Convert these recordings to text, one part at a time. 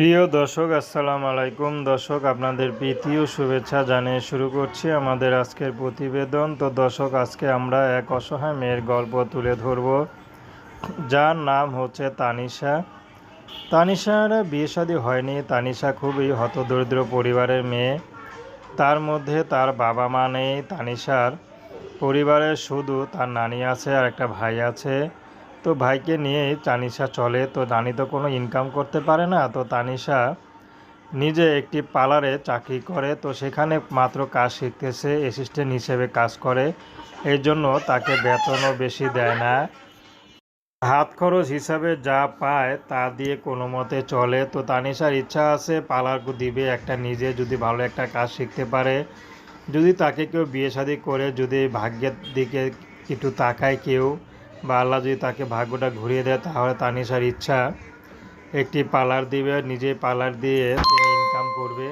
প্রিয় দর্শক, আসসালামু আলাইকুম। দর্শক, আপনাদের প্রীতি ও শুভেচ্ছা জানিয়ে শুরু করছি আমাদের আজকের প্রতিবেদন। তো দর্শক, আজকে আমরা এক অসহায় মেয়ের গল্প তুলে ধরব। যার নাম হচ্ছে তানিশা। তানিশার বিয়ে শাদী হয়নি। তানিশা খুবই হতদরিদ্র পরিবারের মেয়ে। তার মধ্যে তার বাবা মা নেই, তানিশার পরিবারে শুধু তার নানি আছে আর একটা ভাই আছে। তো ভাইকে নিয়েই তানিশা চলে। তো দানি তো কোনো ইনকাম করতে পারে না। তো তানিশা নিজে একটি পার্লারে চাকরি করে। তো সেখানে মাত্র কাজ শিখতেছে অ্যাসিস্ট্যান্ট হিসেবে কাজ করে। এই জন্য তাকে বেতনও বেশি দেয় না। হাত খরচ হিসাবে যা পায় তা দিয়ে কোনো মতে চলে। তো তানিশার ইচ্ছা আছে, পার্লার দিবে একটা নিজে, যদি ভালো একটা কাজ শিখতে পারে। যদি তাকে কেউ বিয়ে শাদি করে, যদি ভাগ্যের দিকে একটু তাকায় কেউ। বা আল্লাহ যদি তাকে ভাগ্যটা ঘুরিয়ে দেয়, তাহলে তানিশার ইচ্ছা একটি পার্লার দিবে নিজে পার্লার দিয়ে তিনি ইনকাম করবে।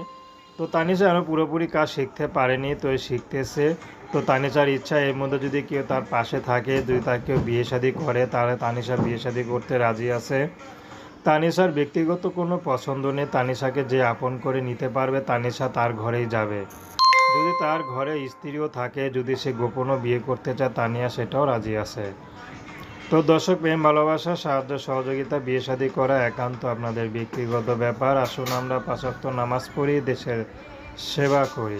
তো তানিশা এখনও পুরোপুরি কাজ শিখতে পারেনি, তো শিখতেছে। তো তানিশার ইচ্ছা এর মধ্যে যদি কেউ তার পাশে থাকে, যদি তার কেউ বিয়ে শাদি করে, তাহলে তানিশা বিয়ে শাদি করতে রাজি আছে। তানিশার ব্যক্তিগত কোনো পছন্দ নেই তানিশাকে যে আপন করে নিতে পারবে তানিশা তার ঘরেই যাবে। যদি তার ঘরে স্ত্রীও থাকে, যদি সে গোপনও বিয়ে করতে চায়, তানিয়া সেটাও রাজি আছে। তো দর্শক, প্রেম, ভালোবাসা, সাহায্য, সহযোগিতা, বিয়ে শাদী করা একান্ত আপনাদের ব্যক্তিগত ব্যাপার। আসুন আমরা পাঁচক্ত নামাজ পড়ি, দেশের সেবা করি।